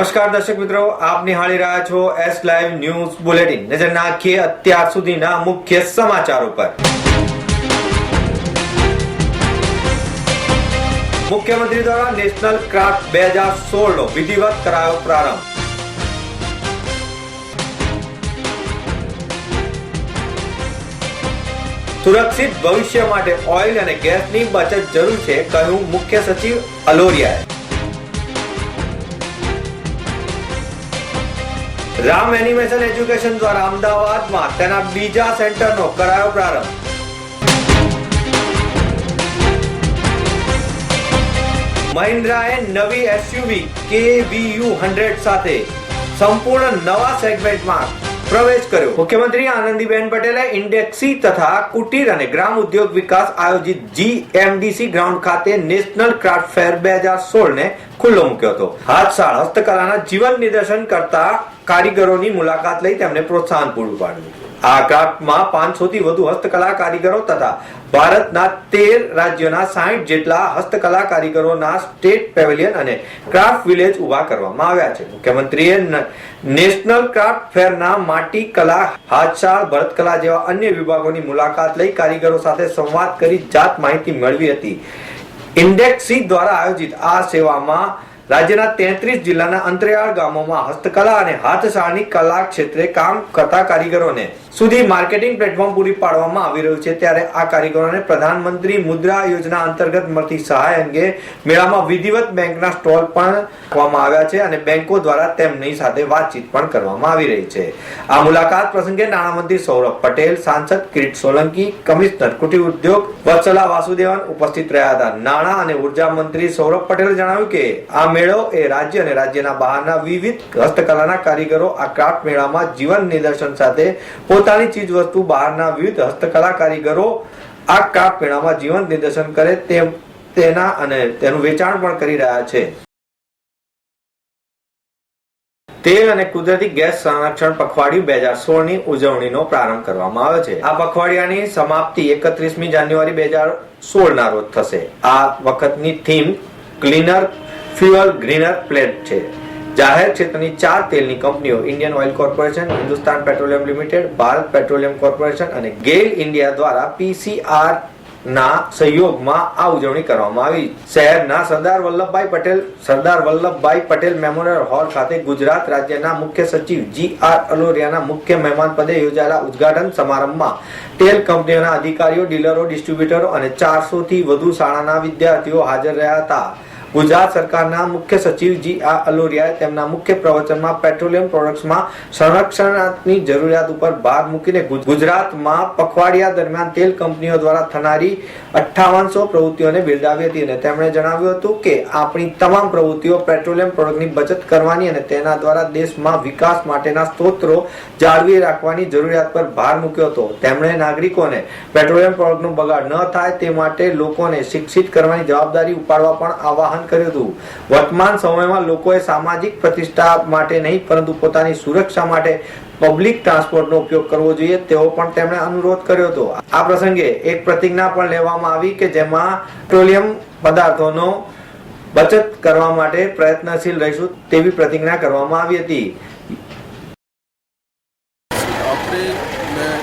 નમસ્કાર દર્શક મિત્રો, આપ નિહાળી રહ્યા છો એસ લાઈવ ન્યૂઝ બુલેટિન નજર નાખીએ અત્યાર સુધીના મુખ્ય સમાચારો પર. મુખ્યમંત્રી દ્વારા નેશનલ ક્રાફ્ટ બે હજાર સોળ નો વિધિવત કરાયો પ્રારંભ. સુરક્ષિત ભવિષ્ય માટે ઓઇલ અને ગેસની બચત જરૂર છે, કહ્યું મુખ્ય સચિવ અલોરિયાએ. રામ એનિમેશન એજ્યુકેશન દ્વારા અમદાવાદમાં તેના બીજા સેન્ટરનો કરાયો પ્રારંભ. મહિન્દ્રાએ નવી એસયુવી KVU 100 સાથે સંપૂર્ણ નવા સેગમેન્ટમાં પ્રવેશ કર્યો. મુખ્યમંત્રી આનંદીબેન પટેલે ઇન્ડેક્સી તથા કુટીર અને ગ્રામ ઉદ્યોગ વિકાસ આયોજિત જીએમડીસી ગ્રાઉન્ડ ખાતે નેશનલ ક્રાફ્ટ ફેર બે હજાર સોળ ને ખુલ્લો મૂક્યો હતો. હાથશાળ હસ્તકલાના જીવન નિદર્શન કરતા કારીગરોની મુલાકાત લઈ તેમને પ્રોત્સાહન પૂરું પાડ્યું. આ ક્રાફ્ટમાં પાંચસો થી વધુ હસ્તકલા કારીગરો તથા ભારતના તેર રાજ્યોના સાહીઠ જેટલા હસ્તકલા કારીગરોના સ્ટેટ પેવેલિયન અને ક્રાફ્ટ વિલેજ ઊભા કરવામાં આવ્યા છે. મુખ્યમંત્રીએ નેશનલ ક્રાફ્ટ ફેરના માટી કલા, હાથશાળ, ભરતકલા જેવા અન્ય વિભાગોની મુલાકાત લઈ કારીગરો સાથે સંવાદ કરી જાત માહિતી મેળવી હતી. ઇન્ડેક્સી દ્વારા આયોજિત આ સેવામાં રાજ્યના તેત્રીસ જિલ્લાના અંતરિયાળ ગામોમાં હસ્તકલા અને હાથશાળની કલા ક્ષેત્રે કામ કરતા કારીગરોને સુધી માર્કેટિંગ પ્લેટફોર્મ પૂરી પાડવામાં આવી રહ્યું છે. ત્યારે આ કારીગરોને પ્રધાનમંત્રી મુદ્રા યોજના અંતર્ગત મળતી સહાય અંગે મેળામાં વિધિવત બેંકના સ્ટોલ પણ આપવામાં આવ્યા છે અને બેંકો દ્વારા તેમની સાથે વાતચીત પણ કરવામાં આવી રહી છે. આ મુલાકાત પ્રસંગે નાણામંત્રી સૌરભ પટેલ, સાંસદ કિરીટ સોલંકી, કમિશનર કુટીર ઉદ્યોગ વત્સલા વાસુદેવન ઉપસ્થિત રહ્યા હતા. નાણાં અને ઊર્જા મંત્રી સૌરભ પટેલે જણાવ્યું કે, આ મેળો એ રાજ્ય અને રાજ્યના બહારના વિવિધ હસ્તકલાના કારીગરો આ ક્રાફ્ટ મેળામાં જીવન નિદર્શન સાથે પોતાની ચીજ વસ્તુ બહારના વિવિધ હસ્તકલા કારીગરો આ ક્રાફ્ટ મેળામાં જીવન નિદર્શન કરે તેમ તેના અને તેનું વેચાણ પણ કરી રહ્યા છે. તેલ અને કુદરતી ગેસ સંરક્ષણ પખવાડિયું બે હજાર સોળની ઉજવણીનો પ્રારંભ કરવામાં આવ્યો છે. આ પખવાડિયાની સમાપ્તિ એકત્રીસમી જાન્યુઆરી બે હજાર સોળ ના રોજ થશે. આ વખતની theme cleaner fuel greener plate છે. જાહેર ક્ષેત્રની ચાર તેલની કંપનીઓ Indian Oil corporation, Hindustan petroleum limited, Bharat petroleum corporation અને ગેલ ઇન્ડિયા દ્વારા પીસીઆર ના સહયોગમાં આ ઉજવણી કરવામાં આવી. શહેરના સરદાર વલ્લભભાઈ પટેલ, સરદાર વલ્લભભાઈ પટેલ મેમોરિયલ હોલ ખાતે ગુજરાત રાજ્યના મુખ્ય સચિવ જી આર અલોરિયાના મુખ્ય મહેમાન પદે યોજાયેલા ઉદઘાટન સમારંભમાં તેલ કંપનીઓના અધિકારીઓ, ડીલરો, ડિસ્ટ્રીબ્યુટરો અને ચારસો થી વધુ શાળાના વિદ્યાર્થીઓ હાજર રહ્યા હતા. ગુજરાત સરકારના મુખ્ય સચિવ જી આ અલોરિયાએ તેમના મુખ્ય પ્રવચનમાં પેટ્રોલિયમ પ્રોડક્ટ્સમાં સંરક્ષણની જરૂરિયાત ઉપર ભાર મૂકીને ગુજરાતમાં પખવાડિયા દરમિયાન તેલ કંપનીઓ દ્વારા થનારી અઠ્ઠાવનસો પ્રવૃત્તિઓને બિરદાવી હતી અને તેમણે જણાવ્યું હતું કે આપણી તમામ પ્રવૃત્તિઓ પેટ્રોલિયમ પ્રોડક્ટની બચત કરવાની અને તેના દ્વારા દેશમાં વિકાસ માટેના સ્ત્રોતો જાળવી રાખવાની જરૂરિયાત પર ભાર મૂક્યો હતો. તેમણે નાગરિકોને પેટ્રોલિયમ પ્રોડક્ટનો બગાડ ન થાય તે માટે લોકોને શિક્ષિત કરવાની જવાબદારી ઉપાડવા પણ આવાહન કર્યું હતું. વર્તમાન સમયમાં લોકોએ સામાજિક પ્રતિષ્ઠા માટે નહીં, પરંતુ પોતાની સુરક્ષા માટે પબ્લિક ટ્રાન્સપોર્ટનો ઉપયોગ કરવો જોઈએ તેવો પણ તેમણે અનુરોધ કર્યો હતો. આ પ્રસંગે એક પ્રતિજ્ઞા પણ લેવામાં આવી કે જેમાં પેટ્રોલિયમ પદાર્થોનો બચત કરવા માટે પ્રયત્નશીલ રહીશું તેવી પ્રતિજ્ઞા કરવામાં આવી હતી આપણે મેં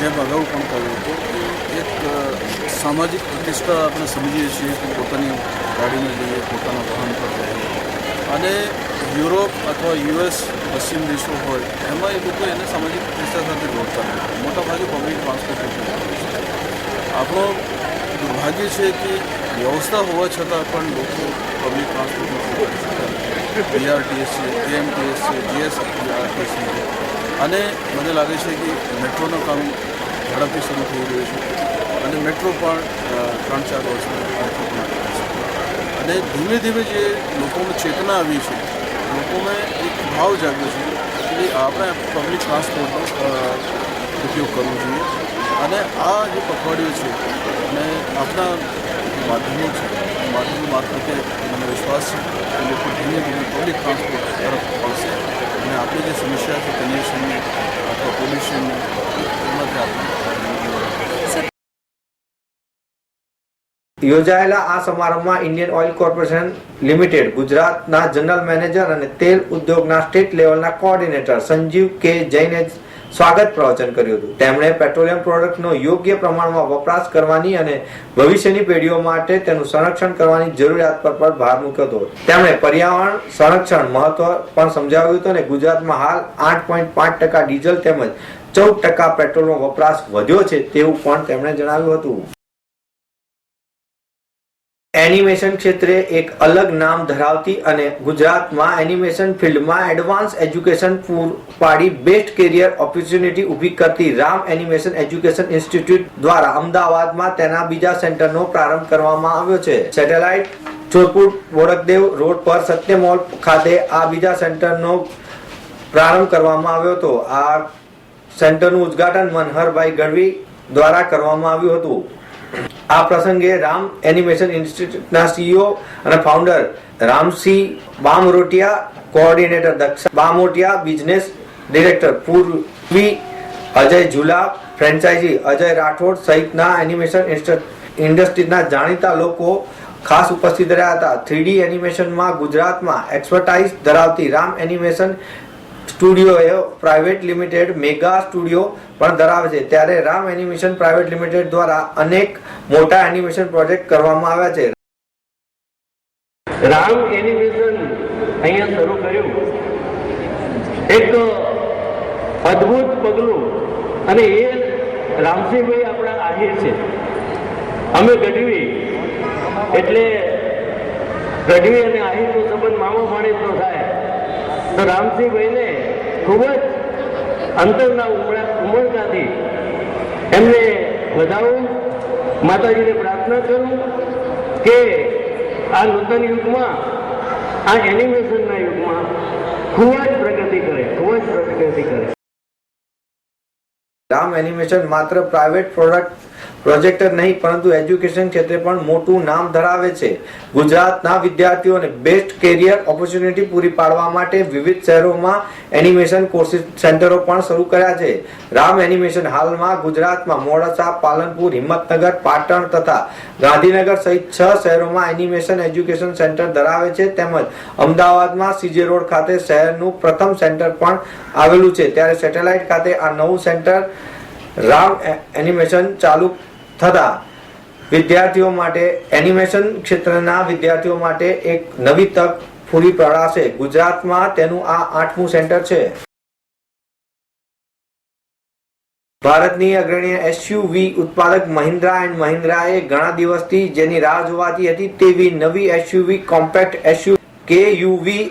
જેમ અગાઉ પણ કહ્યું હતું કે એક અ, સામાજિક પ્રતિષ્ઠા આપણે સમજીએ છીએ કે પોતાની ગાડીમાં જઈએ પોતાના વાહન પર જઈએ અને યુરોપ અથવા યુએસ પશ્ચિમ દેશો હોય, એમાં એ લોકો એને સામાજિક પ્રતિષ્ઠા સાથે જોડતા નથી મોટાભાગે પબ્લિક ટ્રાન્સપોર્ટેશન આપણો દુર્ભાગ્ય છે કે વ્યવસ્થા હોવા છતાં પણ લોકો પબ્લિક ટ્રાન્સપોર્ટેશન બીઆરટીએસ છે. એએમટીએસ છે જીએસઆરટીસી છે અને મને લાગે છે કે મેટ્રોનું કામ ઝડપથી શરૂ થઈ રહ્યું છે. અને મેટ્રો પણ ત્રણ ચાર વર્ષમાં અને ધીમે ધીમે જે લોકોમાં ચેતના આવી છે, લોકોમાં એક ભાવ જાગ્યો છે કે આપણે પબ્લિક ટ્રાન્સપોર્ટનો ઉપયોગ કરવો જોઈએ. અને આ જે પખવાડિયું છે, અને આપણા માધ્યમો છે, માધ્યમો મારફતે મને વિશ્વાસ છે કે લોકો ધીમે ધીમે પબ્લિક ટ્રાન્સપોર્ટ તરફ વળશે અને આપણી જે સમસ્યા છે કન્ડિશનની અથવા પોલ્યુશનની એમાંથી આપણે યોજાયેલા આ સમારંભમાં ઇન્ડિયન ઓઇલ કોર્પોરેશન લિમિટેડ, ગુજરાતના જનરલ મેનેજર અને તેલ ઉદ્યોગના સ્ટેટ લેવલના કોઓર્ડિનેટર સંજીવ કે જૈને સ્વાગત પ્રવચન કર્યું હતું. તેમણે પેટ્રોલિયમ પ્રોડક્ટનો યોગ્ય પ્રમાણમાં વપરાશ કરવાની અને ભવિષ્યની પેઢીઓ માટે તેનું સંરક્ષણ કરવાની જરૂરિયાત પર પણ ભાર મૂક્યો હતો. તેમણે પર્યાવરણ સંરક્ષણ મહત્વ પણ સમજાવ્યું હતું અને ગુજરાતમાં હાલ આઠ પોઈન્ટ પાંચ ટકા ડીઝલ તેમજ ચૌદ ટકા પેટ્રોલનો વપરાશ વધ્યો છે તેવું પણ તેમણે જણાવ્યું હતું. એનિમેશન ક્ષેત્રે એક અલગ નામ ધરાવતી અને ગુજરાતમાં એનિમેશન ફિલ્ડમાં એડવાન્સ એજ્યુકેશન પૂરું પાડી બેસ્ટ કેરિયર ઓપોર્ચ્યુનિટી ઊભી કરતી રામ એનિમેશન એજ્યુકેશન ઇન્સ્ટિટ્યૂટ દ્વારા અમદાવાદમાં તેના બીજા સેન્ટરનો પ્રારંભ કરવામાં આવ્યો છે. સેટેલાઇટ જોધપુર બોડકદેવ રોડ પર સત્ય મોલ ખાતે આ બીજા સેન્ટરનો પ્રારંભ કરવામાં આવ્યો હતો. આ સેન્ટરનું ઉદ્ઘાટન મનહરભાઈ ગઢવી દ્વારા કરવામાં આવ્યું હતું. આ પ્રસંગે રામ એનિમેશન ઇન્સ્ટિટ્યૂટના સીઈઓ અને founder Ramsinh Bamrotiya, coordinator Daksh Bamotiya, business director Purvi Ajay Jhula, franchisee Ajay Rathod સહિતના એનિમેશન ઇન્ડસ્ટ્રીના જાણીતા લોકો ખાસ ઉપસ્થિત રહ્યા હતા. થ્રીડી એનિમેશનમાં ગુજરાતમાં એક્સપર્ટાઇઝ ધરાવતી Ram animation studio private limited mega studio પણ ધરાવે છે. ત્યારે રામ એનિમેશન પ્રાઇવેટ લિમિટેડ દ્વારા અનેક મોટા એનિમેશન પ્રોજેક્ટ કરવામાં આવ્યા છે. રામ એનિમેશન અહીંયા શરૂ કર્યું. એક અદ્ભુત પગલું અને એ રામસિંહભાઈ આપણા આહીર છે. અમે ગઢવી, એટલે ગઢવી અને આહીરનો સંબંધ મામો માણેકનો થાય. તો રામસિંહભાઈને ખૂબ જ અંતરના ઉમળા ઉમળકાથી એમને વધાવું માતાજીને પ્રાર્થના કરું કે આ નૂતન યુગમાં, આ એનિમેશનના યુગમાં ખૂબ જ પ્રગતિ કરે, ખૂબ જ પ્રગતિ કરે. રામ એનિમેશન માત્ર પ્રાઇવેટ પ્રોડક્ટ પ્રોજેક્ટ જ નહીં, પરંતુ એજ્યુકેશન ક્ષેત્રે પણ મોટું નામ ધરાવે છે. ગુજરાતના વિદ્યાર્થીઓને બેસ્ટ કેરિયર ઓપોર્ચ્યુનિટી પૂરી પાડવા માટે વિવિધ શહેરોમાં એનિમેશન કોર્સિસ સેન્ટરો પણ શરૂ કર્યા છે. રામ એનિમેશન હાલમાં ગુજરાતમાં મોડાસા, પાલનપુર, હિંમતનગર, પાટણ તથા ગાંધીનગર સહિત છ શહેરોમાં એનિમેશન એજ્યુકેશન સેન્ટર ધરાવે છે. તેમજ અમદાવાદમાં સીજે રોડ ખાતે શહેરનું પ્રથમ સેન્ટર પણ આવેલું છે. ત્યારે સેટેલાઇટ ખાતે આ નવું સેન્ટર રામ એનિમેશન ચાલુ થતા વિદ્યાર્થીઓ માટે એનિમેશન ક્ષેત્રના વિદ્યાર્થીઓ માટે એક નવી તક પૂરી પડાશે. ગુજરાતમાં તેનું આ આઠમું સેન્ટર છે. ભારતની અગ્રણી એસયુવી ઉત્પાદક મહિન્દ્રા એન્ડ મહિન્દ્રાએ ઘણા દિવસથી જેની રાહ જોવાતી હતી તેવી નવી SUV, compact S U K U V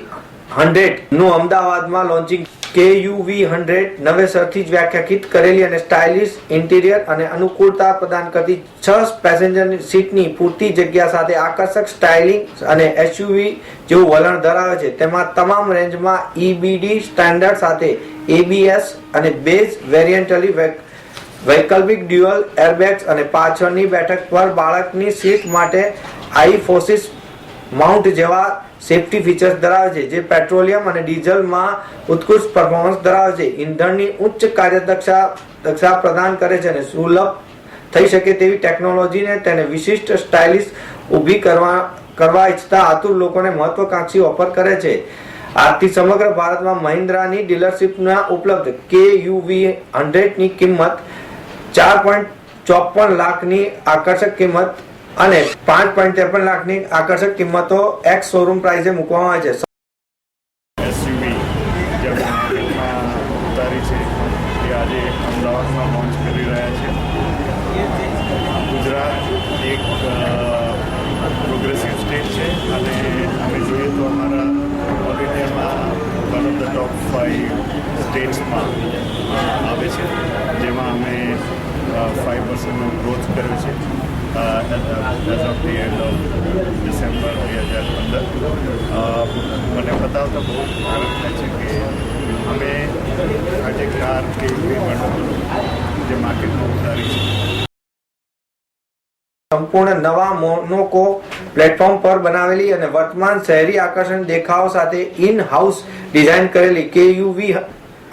હંડ્રેડનું અમદાવાદમાં લોન્ચિંગ કે યુવી હંડ્રેડ નવેસરથી જ વ્યાખ્યાયિત કરેલી અને સ્ટાઇલિશ ઇન્ટિરિયર અને અનુકૂળતા પ્રદાન કરતી છ પેસેન્જર સીટની પૂરતી જગ્યા સાથે આકર્ષક સ્ટાઇલિંગ અને એસયુવી જેવું વલણ ધરાવે છે. તેમાં તમામ રેન્જમાં ઈબીડી સ્ટાન્ડર્ડ સાથે એબીએસ અને બેઝ વેરિયન્ટલી વૈકલ્પિક ડ્યુઅલ એરબેગ્સ અને પાછળની બેઠક પર બાળકની સીટ માટે આઈ ફોસિસ માઉન્ટ જેવા સેફટી ફીચર્સ ધરાવે છે, જે પેટ્રોલિયમ અને ડીઝલમાં ઉત્કૃષ્ટ પરફોર્મન્સ ધરાવે છે. ઇંધણની ઉચ્ચ કાર્યદક્ષતા દક્ષતા પ્રદાન કરે છે અને સુલભ થઈ શકે તેવી ટેકનોલોજીને તેને વિશિષ્ટ સ્ટાઇલિશ ઊભી કરવા કરવા ઈચ્છતા આતુર લોકોને મહત્વકાંક્ષી ઓફર કરે છે. આજથી સમગ્ર ભારતમાં મહિન્દ્રાની ડીલરશીપના ઉપલબ્ધ કે યુવી હંડ્રેડની કિંમત ચાર પોઈન્ટ ચોપન લાખની આકર્ષક કિંમત અને પાંચ પોઈન્ટ ત્રેપન લાખની આકર્ષક કિંમતો એક્સ શોરૂમ પ્રાઇસે મૂકવામાં આવે છે. અમદાવાદમાં ગુજરાત પ્રોગ્રેસિવ સ્ટેટ છે અને અમે જોઈએ તો ફાઇવ સ્ટેટ્સમાં આવે છે, જેમાં અમે ફાઇવ પર્સન્ટનો ગ્રોથ કર્યો છે. As of the end of December બે હજાર પંદર મને બતાવતા બહુ આનંદ થાય છે કે અમે આજે કાર કે જે માર્કેટમાં ઉતારી છે. સંપૂર્ણ નવા મોનોકો પ્લેટફોર્મ પર બનાવેલી અને વર્તમાન શહેરી આકર્ષણ દેખાવ સાથે ઇન હાઉસ ડિઝાઇન કરેલી કે યુવી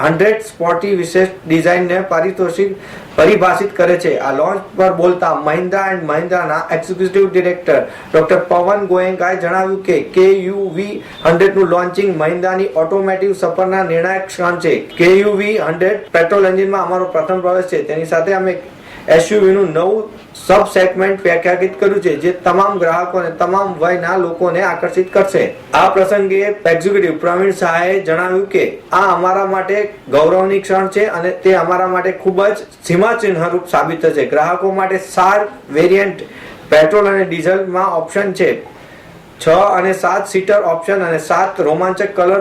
હંડ્રેડ સ્પોર્ટી વિશેષ ડિઝાઇનને પારિતોષિક પરિભાષિત કરે છે. આ લોન્ચ પર બોલતા મહિન્દ્રા એન્ડ મહિન્દ્રાના એક્ઝિક્યુટિવ ડિરેક્ટર ડોક્ટર પવન ગોયંકાએ જણાવ્યું કે કે યુ વી હંડ્રેડનું લોન્ચિંગ મહિન્દ્રાની ઓટોમેટિવ સફરના નિર્ણાયક ક્ષણ છે. કે યુ વી હંડ્રેડ પેટ્રોલ એન્જિનમાં અમારો પ્રથમ પ્રવેશ છે. તેની સાથે અમે એસયુવી નું નવું સબ સેગમેન્ટ વ્યાખ્યાયિત કર્યું છે, જે તમામ ગ્રાહકોને, તમામ વયના લોકોને આકર્ષિત કરશે. આ પ્રસંગે એક્ઝિક્યુટિવ પ્રવીણ શાહે જણાવ્યું કે, આ અમારા માટે ગૌરવની ક્ષણ છે અને તે અમારા માટે ખૂબ જ સીમાચિહ્નરૂપ સાબિત થશે. ગ્રાહકો માટે સાર વેરિયન્ટ પેટ્રોલ અને ડીઝલમાં ઓપ્શન છે. છ અને સાત સીટર ઓપ્શન અને સાત રોમાંચક કલર